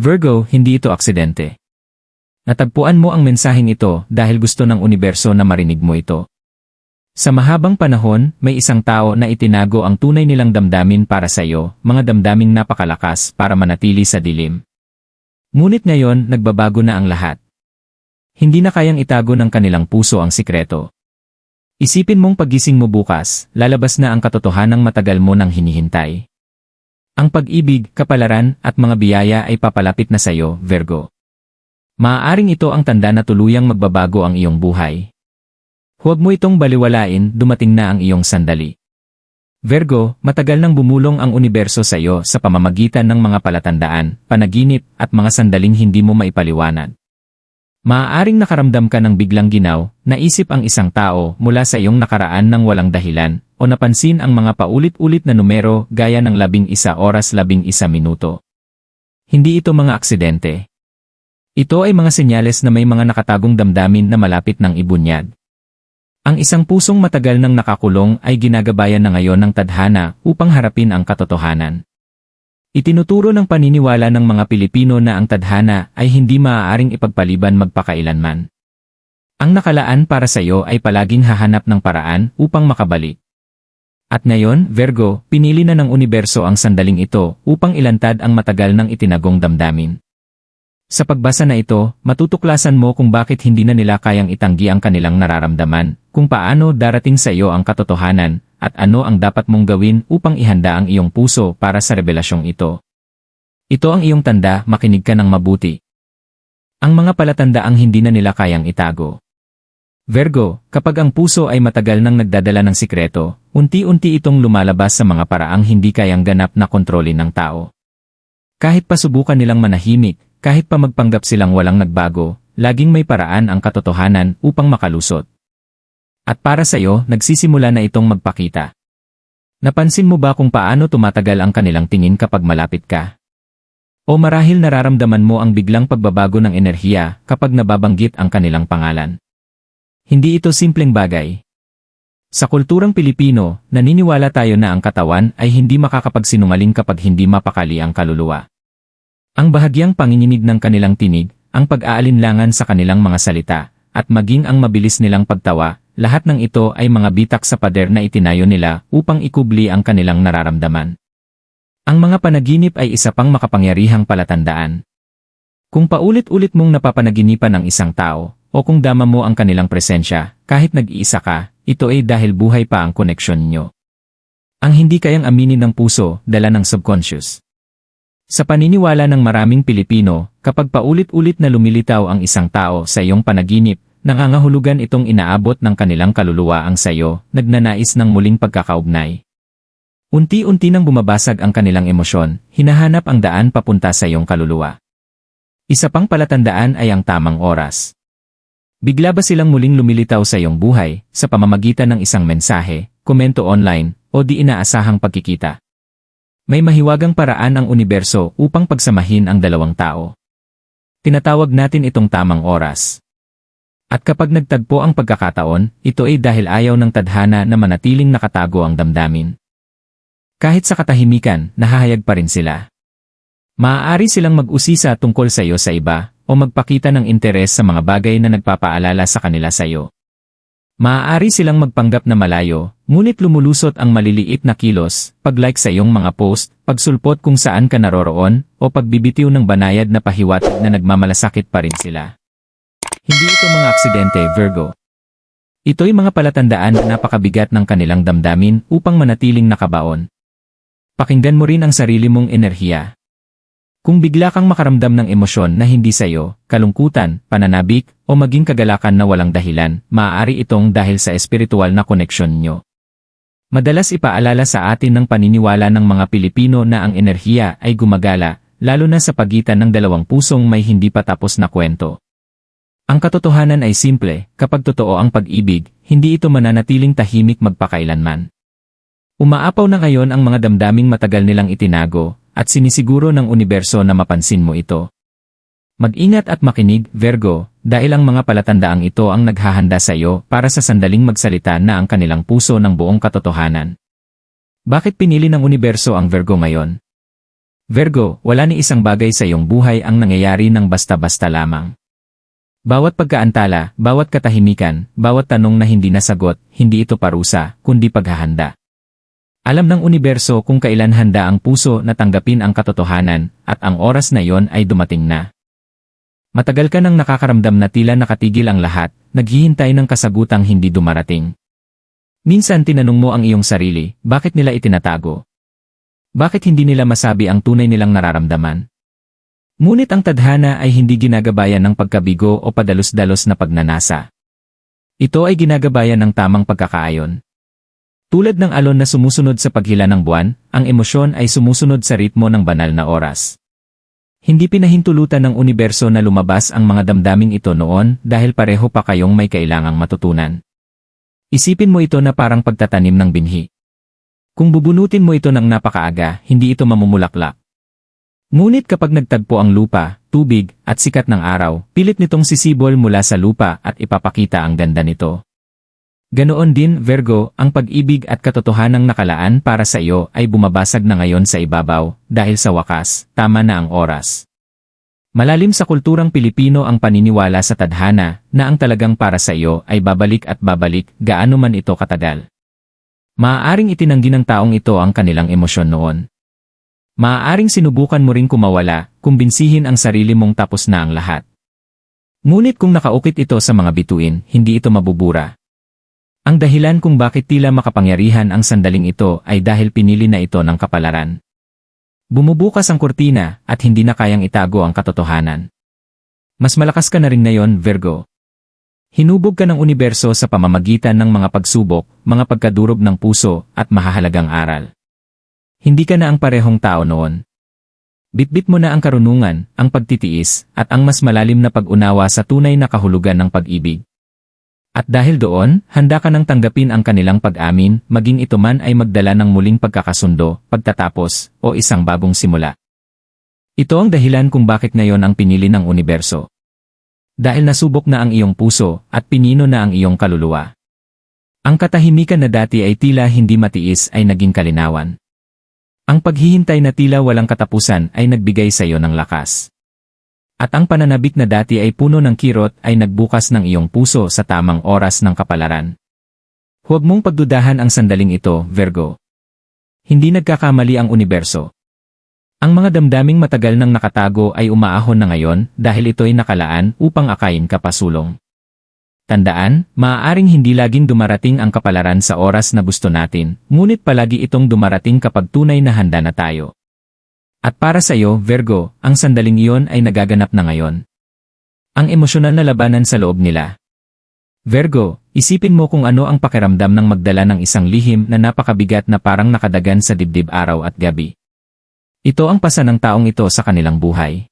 Virgo, hindi ito aksidente. Natagpuan mo ang mensaheng ito dahil gusto ng universo na marinig mo ito. Sa mahabang panahon, may isang tao na itinago ang tunay nilang damdamin para sa iyo, mga damdaming napakalakas para manatili sa dilim. Ngunit ngayon, nagbabago na ang lahat. Hindi na kayang itago ng kanilang puso ang sikreto. Isipin mong pagising mo bukas, lalabas na ang katotohanang matagal mo nang hinihintay. Ang pag-ibig, kapalaran, at mga biyaya ay papalapit na sa iyo, Virgo. Maaaring ito ang tanda na tuluyang magbabago ang iyong buhay. Huwag mo itong baliwalain, dumating na ang iyong sandali. Virgo, matagal nang bumulong ang universo sa iyo sa pamamagitan ng mga palatandaan, panaginip, at mga sandaling hindi mo maipaliwanag. Maaaring nakaramdam ka ng biglang ginaw, naisip ang isang tao mula sa iyong nakaraan ng walang dahilan, o napansin ang mga paulit-ulit na numero gaya ng labing isa oras labing isa minuto. Hindi ito mga aksidente. Ito ay mga senyales na may mga nakatagong damdamin na malapit ng ibunyag. Ang isang pusong matagal nang nakakulong ay ginagabayan na ngayon ng tadhana upang harapin ang katotohanan. Itinuturo ng paniniwala ng mga Pilipino na ang tadhana ay hindi maaaring ipagpaliban magpakailanman. Ang nakalaan para sa iyo ay palaging hahanap ng paraan upang makabalik. At ngayon, Virgo, pinili na ng universo ang sandaling ito upang ilantad ang matagal ng itinagong damdamin. Sa pagbasa na ito, matutuklasan mo kung bakit hindi na nila kayang itanggi ang kanilang nararamdaman, kung paano darating sa iyo ang katotohanan, at ano ang dapat mong gawin upang ihanda ang iyong puso para sa revelasyong ito. Ito ang iyong tanda, makinig ka ng mabuti. Ang mga palatandaang hindi na nila kayang itago. Virgo, kapag ang puso ay matagal nang nagdadala ng sikreto, unti-unti itong lumalabas sa mga paraang hindi kayang ganap na kontrolin ng tao. Kahit pasubukan nilang manahimik, kahit pa magpanggap silang walang nagbago, laging may paraan ang katotohanan upang makalusot. At para sa iyo, nagsisimula na itong magpakita. Napansin mo ba kung paano tumatagal ang kanilang tingin kapag malapit ka? O marahil nararamdaman mo ang biglang pagbabago ng enerhiya kapag nababanggit ang kanilang pangalan? Hindi ito simpleng bagay. Sa kulturang Pilipino, naniniwala tayo na ang katawan ay hindi makakapagsinungaling kapag hindi mapakali ang kaluluwa. Ang bahagyang panginginig ng kanilang tinig, ang pag-aalinlangan sa kanilang mga salita, at maging ang mabilis nilang pagtawa, lahat ng ito ay mga bitak sa pader na itinayo nila upang ikubli ang kanilang nararamdaman. Ang mga panaginip ay isa pang makapangyarihang palatandaan. Kung paulit-ulit mong napapanaginipan ng isang tao, o kung dama mo ang kanilang presensya, kahit nag-iisa ka, ito ay dahil buhay pa ang koneksyon nyo. Ang hindi kayang aminin ng puso, dala ng subconscious. Sa paniniwala ng maraming Pilipino, kapag paulit-ulit na lumilitaw ang isang tao sa iyong panaginip, nangangahulugan itong inaabot ng kanilang kaluluwa ang sayo, nagnanais ng muling pagkakaugnay. Unti-unti nang bumabasag ang kanilang emosyon, hinahanap ang daan papunta sa iyong kaluluwa. Isa pang palatandaan ay ang tamang oras. Bigla ba silang muling lumilitaw sa iyong buhay, sa pamamagitan ng isang mensahe, komento online, o di inaasahang pagkikita? May mahiwagang paraan ang universo upang pagsamahin ang dalawang tao. Tinatawag natin itong tamang oras. At kapag nagtagpo ang pagkakataon, ito ay dahil ayaw ng tadhana na manatiling nakatago ang damdamin. Kahit sa katahimikan, nahahayag pa rin sila. Maaari silang mag-usisa tungkol sa iyo sa iba, o magpakita ng interes sa mga bagay na nagpapaalala sa kanila sa iyo. Maaari silang magpanggap na malayo, ngunit lumulusot ang maliliit na kilos, pag-like sa iyong mga post, pagsulpot kung saan ka naroroon, o pagbibitiw ng banayad na pahiwatig na nagmamalasakit pa rin sila. Hindi ito mga aksidente, Virgo. Ito'y mga palatandaan na napakabigat ng kanilang damdamin upang manatiling nakabaon. Pakinggan mo rin ang sarili mong enerhiya, kung bigla kang makaramdam ng emosyon na hindi sayo, kalungkutan, pananabik, o maging kagalakan na walang dahilan, maaari itong dahil sa espiritual na koneksyon nyo. Madalas ipaalala sa atin ng paniniwala ng mga Pilipino na ang enerhiya ay gumagala, lalo na sa pagitan ng dalawang pusong may hindi pa tapos na kwento. Ang katotohanan ay simple, kapag totoo ang pag-ibig, hindi ito mananatiling tahimik magpakailanman. Umaapaw na ngayon ang mga damdaming matagal nilang itinago, at sinisiguro ng universo na mapansin mo ito. Mag-ingat at makinig, Virgo, dahil ang mga palatandaang ito ang naghahanda sa iyo para sa sandaling magsalita na ang kanilang puso ng buong katotohanan. Bakit pinili ng universo ang Virgo ngayon? Virgo, wala ni isang bagay sa iyong buhay ang nangyayari ng basta-basta lamang. Bawat pagkaantala, bawat katahimikan, bawat tanong na hindi nasagot, hindi ito parusa, kundi paghahanda. Alam ng universo kung kailan handa ang puso na tanggapin ang katotohanan, at ang oras na iyon ay dumating na. Matagal ka nang nakakaramdam na tila nakatigil ang lahat, naghihintay ng kasagutang hindi dumarating. Minsan tinanong mo ang iyong sarili, bakit nila itinatago? Bakit hindi nila masabi ang tunay nilang nararamdaman? Ngunit ang tadhana ay hindi ginagabayan ng pagkabigo o padalos-dalos na pagnanasa. Ito ay ginagabayan ng tamang pagkakaayon. Tulad ng alon na sumusunod sa paghila ng buwan, ang emosyon ay sumusunod sa ritmo ng banal na oras. Hindi pinahintulutan ng universo na lumabas ang mga damdaming ito noon dahil pareho pa kayong may kailangang matutunan. Isipin mo ito na parang pagtatanim ng binhi. Kung bubunutin mo ito ng napakaaga, hindi ito mamumulaklak. Ngunit kapag nagtagpo ang lupa, tubig, at sikat ng araw, pilit nitong sisibol mula sa lupa at ipapakita ang ganda nito. Ganoon din, Virgo, ang pag-ibig at katotohanang nakalaan para sa iyo ay bumabasag na ngayon sa ibabaw, dahil sa wakas, tama na ang oras. Malalim sa kulturang Pilipino ang paniniwala sa tadhana na ang talagang para sa iyo ay babalik at babalik gaano man ito katagal. Maaaring itinanggi ng taong ito ang kanilang emosyon noon. Maaaring sinubukan mo ring kumawala, kumbinsihin ang sarili mong tapos na ang lahat. Ngunit kung nakaukit ito sa mga bituin, hindi ito mabubura. Ang dahilan kung bakit tila makapangyarihan ang sandaling ito ay dahil pinili na ito ng kapalaran. Bumubukas ang kurtina at hindi na kayang itago ang katotohanan. Mas malakas ka na rin ngayon, Virgo. Hinubog ka ng universo sa pamamagitan ng mga pagsubok, mga pagkadurob ng puso, at mahahalagang aral. Hindi ka na ang parehong tao noon. Bitbit mo na ang karunungan, ang pagtitiis, at ang mas malalim na pag-unawa sa tunay na kahulugan ng pag-ibig. At dahil doon, handa ka nang tanggapin ang kanilang pag-amin, maging ito man ay magdala ng muling pagkakasundo, pagtatapos, o isang bagong simula. Ito ang dahilan kung bakit ngayon ang pinili ng universo. Dahil nasubok na ang iyong puso at pinino na ang iyong kaluluwa. Ang katahimikan na dati ay tila hindi matiis ay naging kalinawan. Ang paghihintay na tila walang katapusan ay nagbigay sa iyo ng lakas. At ang pananabik na dati ay puno ng kirot ay nagbukas ng iyong puso sa tamang oras ng kapalaran. Huwag mong pagdudahan ang sandaling ito, Virgo. Hindi nagkakamali ang universo. Ang mga damdaming matagal nang nakatago ay umaahon na ngayon dahil ito'y nakalaan upang akayin ka pasulong. Tandaan, maaaring hindi laging dumarating ang kapalaran sa oras na gusto natin, ngunit palagi itong dumarating kapag tunay na handa na tayo. At para sa iyo, Virgo, ang sandaling iyon ay nagaganap na ngayon. Ang emosyonal na labanan sa loob nila. Virgo, isipin mo kung ano ang pakiramdam ng magdala ng isang lihim na napakabigat na parang nakadagan sa dibdib araw at gabi. Ito ang pasa ng taong ito sa kanilang buhay.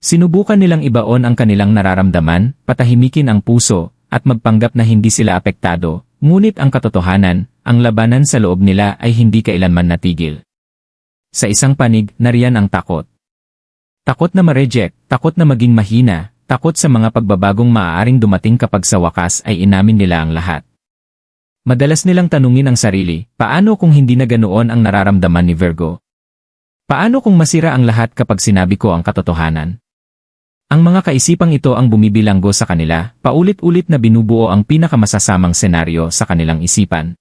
Sinubukan nilang ibaon ang kanilang nararamdaman, patahimikin ang puso, at magpanggap na hindi sila apektado, ngunit ang katotohanan, ang labanan sa loob nila ay hindi kailanman natigil. Sa isang panig, nariyan ang takot. Takot na ma-reject, takot na maging mahina, takot sa mga pagbabagong maaaring dumating kapag sa wakas ay inamin nila ang lahat. Madalas nilang tanungin ang sarili, paano kung hindi na ganoon ang nararamdaman ni Virgo? Paano kung masira ang lahat kapag sinabi ko ang katotohanan? Ang mga kaisipang ito ang bumibilanggo sa kanila, paulit-ulit na binubuo ang pinakamasasamang senaryo sa kanilang isipan.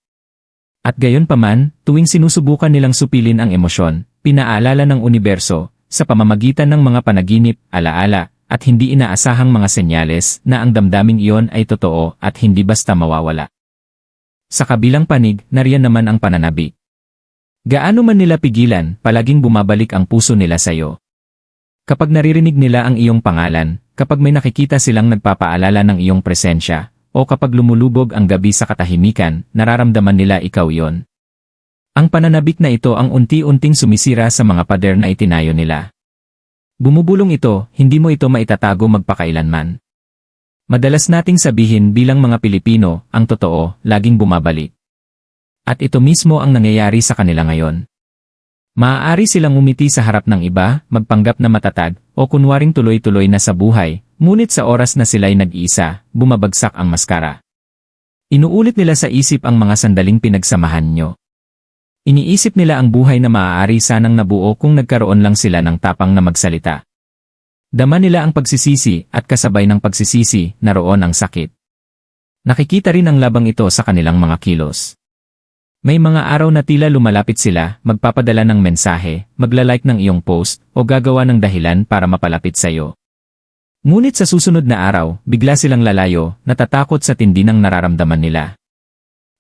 At gayon paman, tuwing sinusubukan nilang supilin ang emosyon, pinaalala ng universo, sa pamamagitan ng mga panaginip, alaala, at hindi inaasahang mga senyales na ang damdaming iyon ay totoo at hindi basta mawawala. Sa kabilang panig, nariyan naman ang pananabi. Gaano man nila pigilan, palaging bumabalik ang puso nila sa iyo. Kapag naririnig nila ang iyong pangalan, kapag may nakikita silang nagpapaalala ng iyong presensya, o kapag lumulubog ang gabi sa katahimikan, nararamdaman nila ikaw yon. Ang pananabik na ito ang unti-unting sumisira sa mga pader na itinayo nila. Bumubulong ito, hindi mo ito maitatago magpakailanman. Madalas nating sabihin bilang mga Pilipino, ang totoo, laging bumabalik. At ito mismo ang nangyayari sa kanila ngayon. Maaari silang umiti sa harap ng iba, magpanggap na matatag, o kunwaring tuloy-tuloy na sa buhay, ngunit sa oras na sila'y nag-iisa, bumabagsak ang maskara. Inuulit nila sa isip ang mga sandaling pinagsamahan nyo. Iniisip nila ang buhay na maaari sanang nabuo kung nagkaroon lang sila ng tapang na magsalita. Dama nila ang pagsisisi at kasabay ng pagsisisi, naroon ang sakit. Nakikita rin ang labang ito sa kanilang mga kilos. May mga araw na tila lumalapit sila, magpapadala ng mensahe, maglalike ng iyong post, o gagawa ng dahilan para mapalapit sa iyo. Ngunit sa susunod na araw, bigla silang lalayo, natatakot sa tindi ng nararamdaman nila.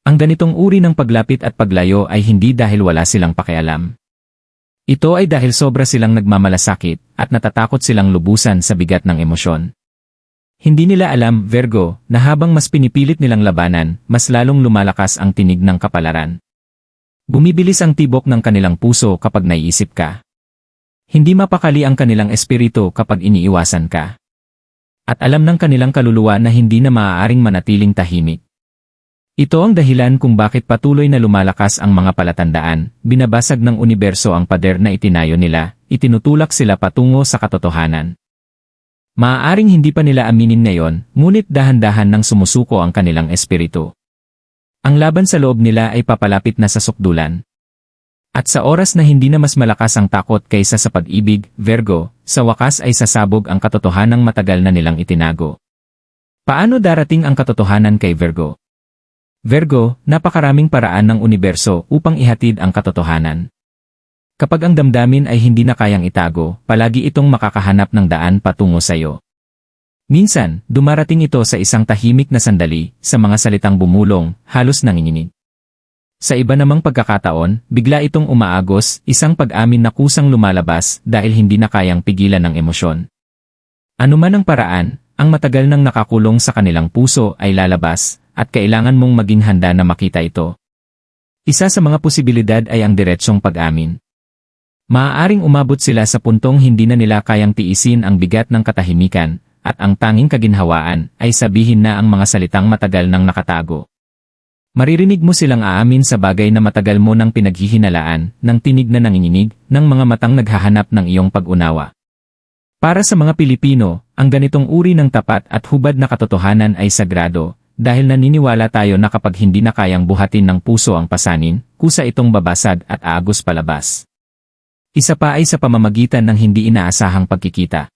Ang ganitong uri ng paglapit at paglayo ay hindi dahil wala silang pakialam. Ito ay dahil sobra silang nagmamalasakit at natatakot silang lubusan sa bigat ng emosyon. Hindi nila alam, Virgo, na habang mas pinipilit nilang labanan, mas lalong lumalakas ang tinig ng kapalaran. Bumibilis ang tibok ng kanilang puso kapag naiisip ka. Hindi mapakali ang kanilang espiritu kapag iniiwasan ka. At alam ng kanilang kaluluwa na hindi na maaaring manatiling tahimik. Ito ang dahilan kung bakit patuloy na lumalakas ang mga palatandaan, binabasag ng universo ang pader na itinayo nila, itinutulak sila patungo sa katotohanan. Maaaring hindi pa nila aminin ngayon, ngunit dahan-dahan nang sumusuko ang kanilang espiritu. Ang laban sa loob nila ay papalapit na sa sukdulan. At sa oras na hindi na mas malakas ang takot kaysa sa pag-ibig, Virgo, sa wakas ay sasabog ang katotohanang matagal na nilang itinago. Paano darating ang katotohanan kay Virgo? Virgo, napakaraming paraan ng universo upang ihatid ang katotohanan. Kapag ang damdamin ay hindi na kayang itago, palagi itong makakahanap ng daan patungo sa iyo. Minsan, dumarating ito sa isang tahimik na sandali, sa mga salitang bumulong, halos nanginginig. Sa iba namang pagkakataon, bigla itong umaagos, isang pag-amin na kusang lumalabas dahil hindi na kayang pigilan ng emosyon. Ano man ang paraan, ang matagal nang nakakulong sa kanilang puso ay lalabas, at kailangan mong maging handa na makita ito. Isa sa mga posibilidad ay ang diretsong pag-amin. Maaaring umabot sila sa puntong hindi na nila kayang tiisin ang bigat ng katahimikan, at ang tanging kaginhawaan ay sabihin na ang mga salitang matagal nang nakatago. Maririnig mo silang aamin sa bagay na matagal mo nang pinaghihinalaan, ng tinig na nanginginig, ng mga matang naghahanap ng iyong pag-unawa. Para sa mga Pilipino, ang ganitong uri ng tapat at hubad na katotohanan ay sagrado, dahil naniniwala tayo na kapag hindi na kayang buhatin ng puso ang pasanin, kusa itong babasag at aagos palabas. Isa pa ay sa pamamagitan ng hindi inaasahang pagkikita.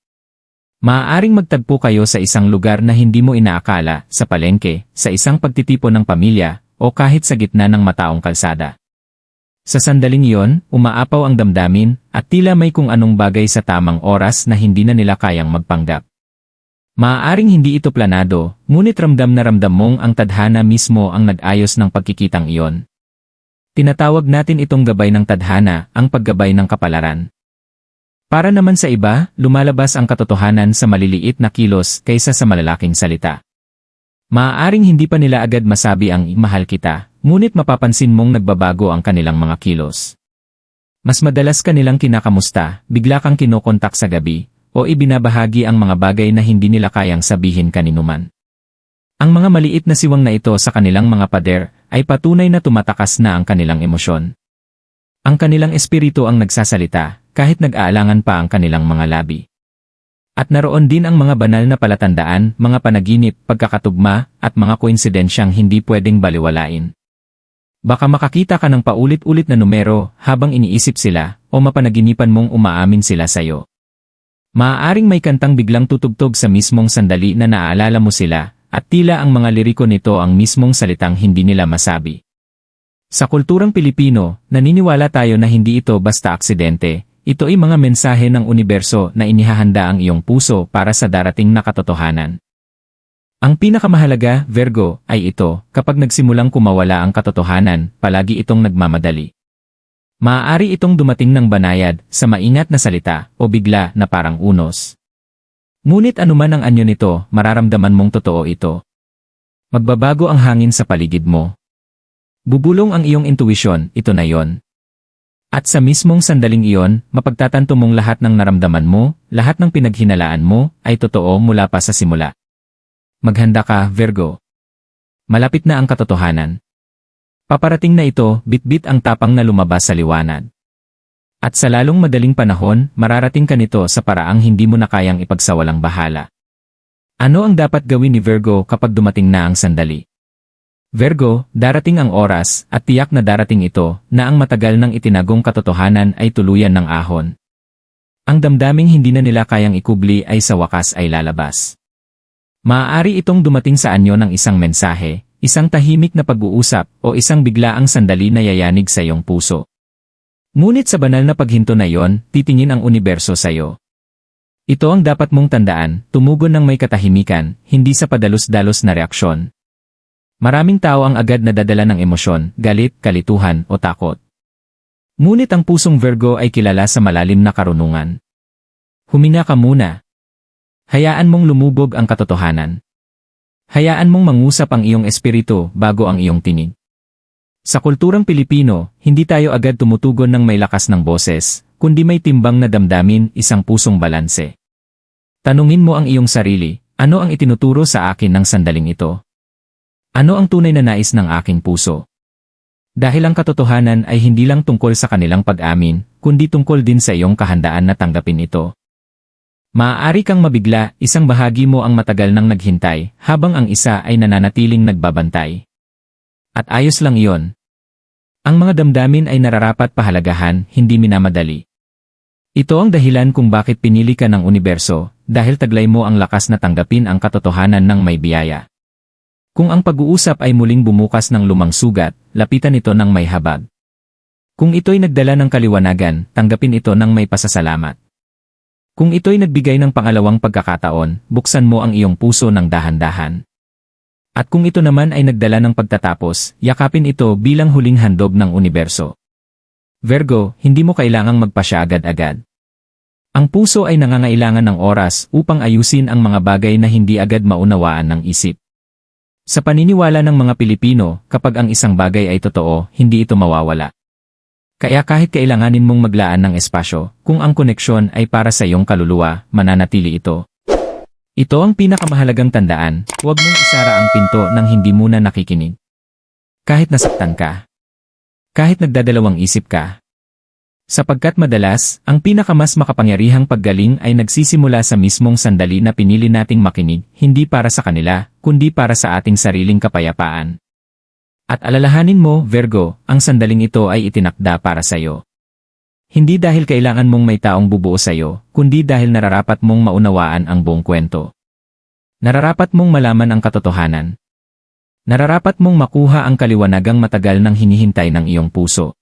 Maaaring magtagpo kayo sa isang lugar na hindi mo inaakala, sa palengke, sa isang pagtitipon ng pamilya, o kahit sa gitna ng mataong kalsada. Sa sandaling iyon, umaapaw ang damdamin, at tila may kung anong bagay sa tamang oras na hindi na nila kayang magpanggap. Maaaring hindi ito planado, ngunit ramdam na ramdam mong ang tadhana mismo ang nag-ayos ng pagkikitang iyon. Tinatawag natin itong gabay ng tadhana, ang paggabay ng kapalaran. Para naman sa iba, lumalabas ang katotohanan sa maliliit na kilos kaysa sa malalaking salita. Maaaring hindi pa nila agad masabi ang mahal kita, ngunit mapapansin mong nagbabago ang kanilang mga kilos. Mas madalas kanilang kinakamusta, bigla kang kinokontak sa gabi, o ibinabahagi ang mga bagay na hindi nila kayang sabihin kaninuman. Ang mga maliit na siwang na ito sa kanilang mga pader ay patunay na tumatakas na ang kanilang emosyon. Ang kanilang espiritu ang nagsasalita kahit nag-aalangan pa ang kanilang mga labi. At naroon din ang mga banal na palatandaan, mga panaginip, pagkakatugma, at mga koinsidensyang hindi pwedeng baliwalain. Baka makakita ka ng paulit-ulit na numero habang iniisip sila o mapanaginipan mong umaamin sila sa'yo. Maaaring may kantang biglang tutugtog sa mismong sandali na naaalala mo sila, at tila ang mga liriko nito ang mismong salitang hindi nila masabi. Sa kulturang Pilipino, naniniwala tayo na hindi ito basta aksidente, ito ay mga mensahe ng universo na inihahanda ang iyong puso para sa darating na katotohanan. Ang pinakamahalaga, Virgo, ay ito, kapag nagsimulang kumawala ang katotohanan, palagi itong nagmamadali. Maaari itong dumating ng banayad, sa maingat na salita, o bigla na parang unos. Ngunit anuman ang anyo nito, mararamdaman mong totoo ito. Magbabago ang hangin sa paligid mo. Bubulong ang iyong intuisyon, ito na yon. At sa mismong sandaling iyon, mapagtatanto mong lahat ng naramdaman mo, lahat ng pinaghinalaan mo, ay totoo mula pa sa simula. Maghanda ka, Virgo. Malapit na ang katotohanan. Paparating na ito, bitbit ang tapang na lumabas sa liwanag. At sa lalong madaling panahon, mararating ka nito sa paraang hindi mo na kayang ipagsawalang bahala. Ano ang dapat gawin ni Virgo kapag dumating na ang sandali? Virgo, darating ang oras, at tiyak na darating ito, na ang matagal ng itinagong katotohanan ay tuluyan ng ahon. Ang damdaming hindi na nila kayang ikubli ay sa wakas ay lalabas. Maaari itong dumating sa anyo ng isang mensahe, isang tahimik na pag-uusap, o isang biglaang sandali na yayanig sa iyong puso. Ngunit sa banal na paghinto na iyon, titingin ang universo sa iyo. Ito ang dapat mong tandaan, tumugon ng may katahimikan, hindi sa padalos-dalos na reaksyon. Maraming tao ang agad nadadala ng emosyon, galit, kalituhan, o takot. Ngunit ang pusong Virgo ay kilala sa malalim na karunungan. Huminga ka muna. Hayaan mong lumubog ang katotohanan. Hayaan mong mangusap ang iyong espiritu bago ang iyong tinig. Sa kulturang Pilipino, hindi tayo agad tumutugon ng may lakas ng boses, kundi may timbang na damdamin, isang pusong balanse. Tanungin mo ang iyong sarili, ano ang itinuturo sa akin ng sandaling ito? Ano ang tunay na nais ng aking puso? Dahil ang katotohanan ay hindi lang tungkol sa kanilang pag-amin, kundi tungkol din sa iyong kahandaan na tanggapin ito. Maaari kang mabigla, isang bahagi mo ang matagal nang naghintay, habang ang isa ay nananatiling nagbabantay. At ayos lang iyon. Ang mga damdamin ay nararapat pahalagahan, hindi minamadali. Ito ang dahilan kung bakit pinili ka ng universo, dahil taglay mo ang lakas na tanggapin ang katotohanan ng may biyaya. Kung ang pag-uusap ay muling bumukas ng lumang sugat, lapitan ito ng may habag. Kung ito'y nagdala ng kaliwanagan, tanggapin ito ng may pasasalamat. Kung ito'y nagbigay ng pangalawang pagkakataon, buksan mo ang iyong puso ng dahan-dahan. At kung ito naman ay nagdala ng pagtatapos, yakapin ito bilang huling handog ng universo. Virgo, hindi mo kailangang magpasya agad-agad. Ang puso ay nangangailangan ng oras upang ayusin ang mga bagay na hindi agad maunawaan ng isip. Sa paniniwala ng mga Pilipino, kapag ang isang bagay ay totoo, hindi ito mawawala. Kaya kahit kailanganin mong maglaan ng espasyo, kung ang koneksyon ay para sa iyong kaluluwa, mananatili ito. Ito ang pinakamahalagang tandaan, huwag mong isara ang pinto nang hindi muna nakikinig. Kahit nasaktan ka. Kahit nagdadalawang isip ka. Sapagkat madalas, ang pinakamas makapangyarihang paggaling ay nagsisimula sa mismong sandali na pinili nating makinig, hindi para sa kanila, kundi para sa ating sariling kapayapaan. At alalahanin mo, Virgo, ang sandaling ito ay itinakda para sa iyo. Hindi dahil kailangan mong may taong bubuo sa iyo, kundi dahil nararapat mong maunawaan ang buong kwento. Nararapat mong malaman ang katotohanan. Nararapat mong makuha ang kaliwanagang matagal nang hinihintay ng iyong puso.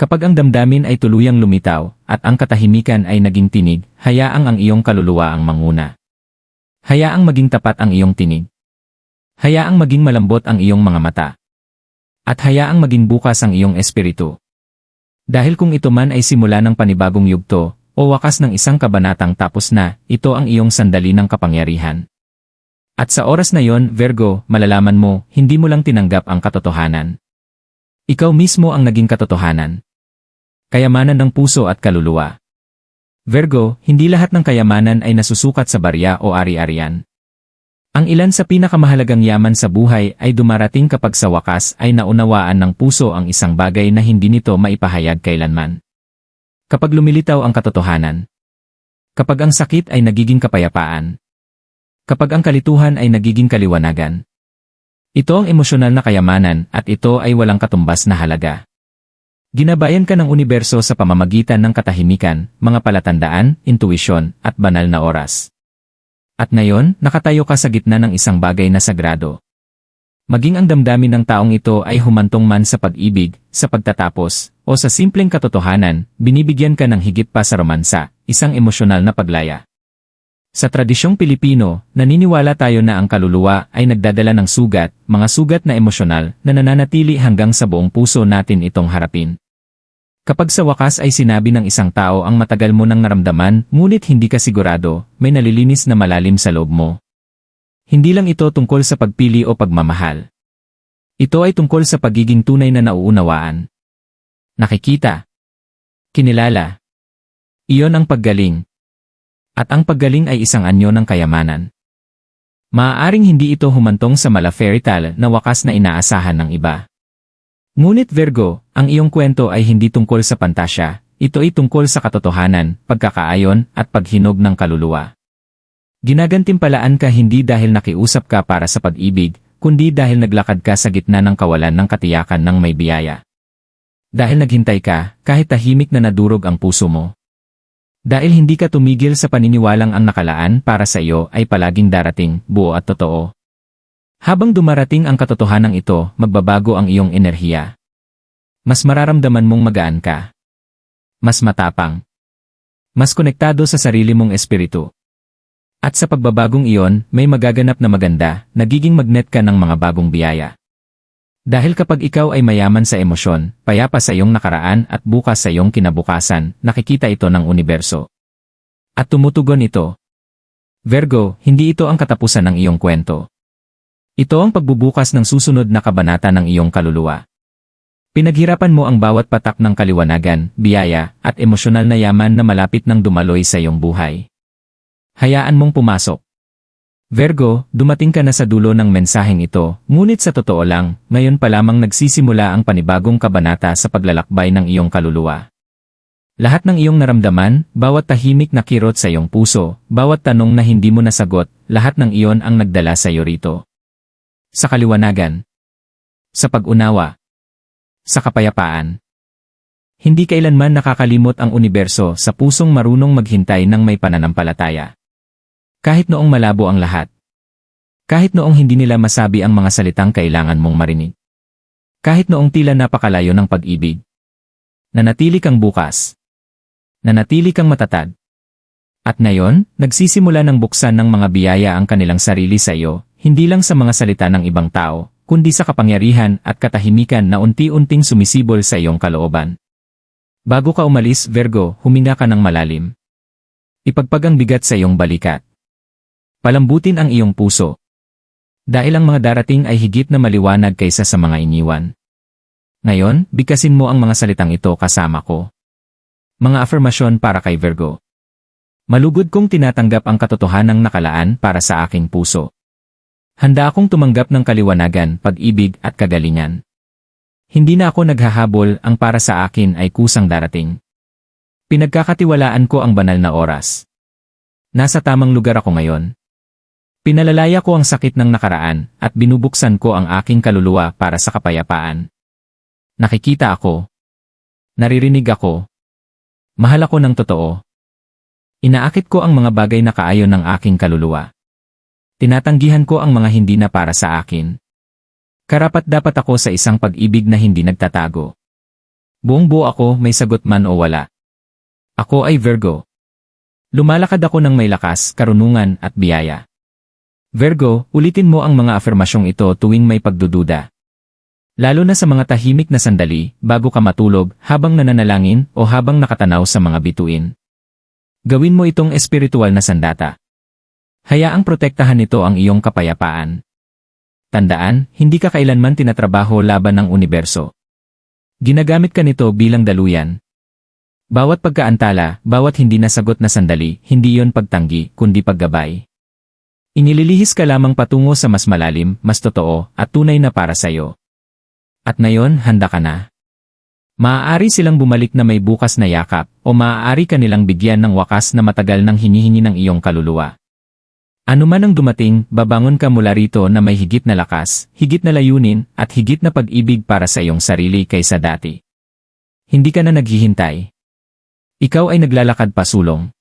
Kapag ang damdamin ay tuluyang lumitaw, at ang katahimikan ay naging tinig, hayaang ang iyong kaluluwa ang manguna. Hayaang maging tapat ang iyong tinig. Hayaang maging malambot ang iyong mga mata. At hayaang maging bukas ang iyong espiritu. Dahil kung ito man ay simula ng panibagong yugto, o wakas ng isang kabanatang tapos na, ito ang iyong sandali ng kapangyarihan. At sa oras na yon, Virgo, malalaman mo, hindi mo lang tinanggap ang katotohanan. Ikaw mismo ang naging katotohanan kayamanan ng puso at kaluluwa. Virgo, hindi lahat ng kayamanan ay nasusukat sa barya o ari-arian. Ang ilan sa pinakamahalagang yaman sa buhay ay dumarating kapag sa wakas ay naunawaan ng puso ang isang bagay na hindi nito maipahayag kailanman. Kapag lumilitaw ang katotohanan. Kapag ang sakit ay nagiging kapayapaan. Kapag ang kalituhan ay nagiging kaliwanagan. Ito ang emosyonal na kayamanan at ito ay walang katumbas na halaga. Ginabayan ka ng universo sa pamamagitan ng katahimikan, mga palatandaan, intuisyon, at banal na oras. At ngayon, nakatayo ka sa gitna ng isang bagay na sagrado. Maging ang damdamin ng taong ito ay humantong man sa pag-ibig, sa pagtatapos, o sa simpleng katotohanan, binibigyan ka ng higit pa sa romansa, isang emosyonal na paglaya. Sa tradisyong Pilipino, naniniwala tayo na ang kaluluwa ay nagdadala ng sugat, mga sugat na emosyonal na nananatili hanggang sa buong puso natin itong harapin. Kapag sa wakas ay sinabi ng isang tao ang matagal mo nang naramdaman ngunit hindi ka sigurado, may nalilinis na malalim sa loob mo. Hindi lang ito tungkol sa pagpili o pagmamahal. Ito ay tungkol sa pagiging tunay na nauunawaan. Nakikita. Kinilala. Iyon ang paggaling. At ang paggaling ay isang anyo ng kayamanan. Maaaring hindi ito humantong sa mala fairy na wakas na inaasahan ng iba. Ngunit Virgo, ang iyong kwento ay hindi tungkol sa pantasya, ito ay tungkol sa katotohanan, pagkakaayon, at paghinog ng kaluluwa. Ginagantimpalaan ka hindi dahil nakiusap ka para sa pag-ibig, kundi dahil naglakad ka sa gitna ng kawalan ng katiyakan ng may biyaya. Dahil naghintay ka, kahit tahimik na nadurog ang puso mo. Dahil hindi ka tumigil sa paniniwalang ang nakalaan para sa iyo ay palaging darating, buo at totoo. Habang dumarating ang katotohanan ito, magbabago ang iyong enerhiya. Mas mararamdaman mong magaan ka. Mas matapang. Mas konektado sa sarili mong espiritu. At sa pagbabagong iyon, may magaganap na maganda, nagiging magnet ka ng mga bagong biyaya. Dahil kapag ikaw ay mayaman sa emosyon, payapa sa iyong nakaraan at bukas sa iyong kinabukasan, nakikita ito ng universo. At tumutugon ito. Virgo, hindi ito ang katapusan ng iyong kwento. Ito ang pagbubukas ng susunod na kabanata ng iyong kaluluwa. Pinaghirapan mo ang bawat patak ng kaliwanagan, biyaya, at emosyonal na yaman na malapit ng dumaloy sa iyong buhay. Hayaan mong pumasok. Virgo, dumating ka na sa dulo ng mensaheng ito, ngunit sa totoo lang, ngayon pa lamang nagsisimula ang panibagong kabanata sa paglalakbay ng iyong kaluluwa. Lahat ng iyong naramdaman, bawat tahimik na kirot sa iyong puso, bawat tanong na hindi mo nasagot, lahat ng iyon ang nagdala sa iyo rito. Sa kaliwanagan. Sa pag-unawa. Sa kapayapaan. Hindi kailanman nakakalimot ang universo sa pusong marunong maghintay ng may pananampalataya. Kahit noong malabo ang lahat. Kahit noong hindi nila masabi ang mga salitang kailangan mong marinig. Kahit noong tila napakalayo ng pag-ibig. Nanatili kang bukas. Nanatili kang matatag. At ngayon, nagsisimula ng buksan ng mga biyaya ang kanilang sarili sa iyo, hindi lang sa mga salita ng ibang tao, kundi sa kapangyarihan at katahimikan na unti-unting sumisibol sa iyong kalooban. Bago ka umalis, Virgo, huminga ka ng malalim. Ipagpag ang bigat sa iyong balikat. Palambutin ang iyong puso. Dahil ang mga darating ay higit na maliwanag kaysa sa mga iniwan. Ngayon, bigkasin mo ang mga salitang ito kasama ko. Mga afirmasyon para kay Virgo. Malugod kong tinatanggap ang katotohanang nakalaan para sa aking puso. Handa akong tumanggap ng kaliwanagan, pag-ibig at kagalingan. Hindi na ako naghahabol, ang para sa akin ay kusang darating. Pinagkakatiwalaan ko ang banal na oras. Nasa tamang lugar ako ngayon. Pinalalaya ko ang sakit ng nakaraan at binubuksan ko ang aking kaluluwa para sa kapayapaan. Nakikita ako. Naririnig ako. Mahal ako ng totoo. Inaakit ko ang mga bagay na kaayon ng aking kaluluwa. Tinatanggihan ko ang mga hindi na para sa akin. Karapat dapat ako sa isang pag-ibig na hindi nagtatago. Buong buo ako may sagot man o wala. Ako ay Virgo. Lumalakad ako ng may lakas, karunungan at biyaya. Virgo, ulitin mo ang mga afirmasyong ito tuwing may pagdududa. Lalo na sa mga tahimik na sandali, bago ka matulog, habang nananalangin, o habang nakatanaw sa mga bituin. Gawin mo itong espiritual na sandata. Hayaang protektahan nito ang iyong kapayapaan. Tandaan, hindi ka kailanman tinatrabaho laban ng universo. Ginagamit ka nito bilang daluyan. Bawat pagkaantala, bawat hindi nasagot na sandali, hindi yon pagtanggi, kundi paggabay. Inililihis ka lamang patungo sa mas malalim, mas totoo, at tunay na para sa'yo. At ngayon, handa ka na. Maaari silang bumalik na may bukas na yakap, o maaari ka nilang bigyan ng wakas na matagal nang hinihingi ng iyong kaluluwa. Ano man ang dumating, babangon ka mula rito na may higit na lakas, higit na layunin, at higit na pag-ibig para sa iyong sarili kaysa dati. Hindi ka na naghihintay. Ikaw ay naglalakad pasulong.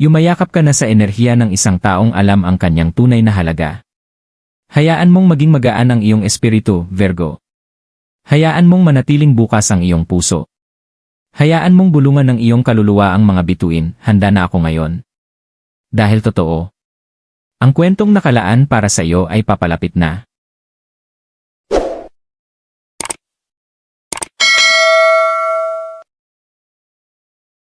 Yumayakap ka na sa enerhiya ng isang taong alam ang kanyang tunay na halaga. Hayaan mong maging magaan ang iyong espiritu, Virgo. Hayaan mong manatiling bukas ang iyong puso. Hayaan mong bulungan ng iyong kaluluwa ang mga bituin, handa na ako ngayon. Dahil totoo. Ang kwentong nakalaan para sa iyo ay papalapit na.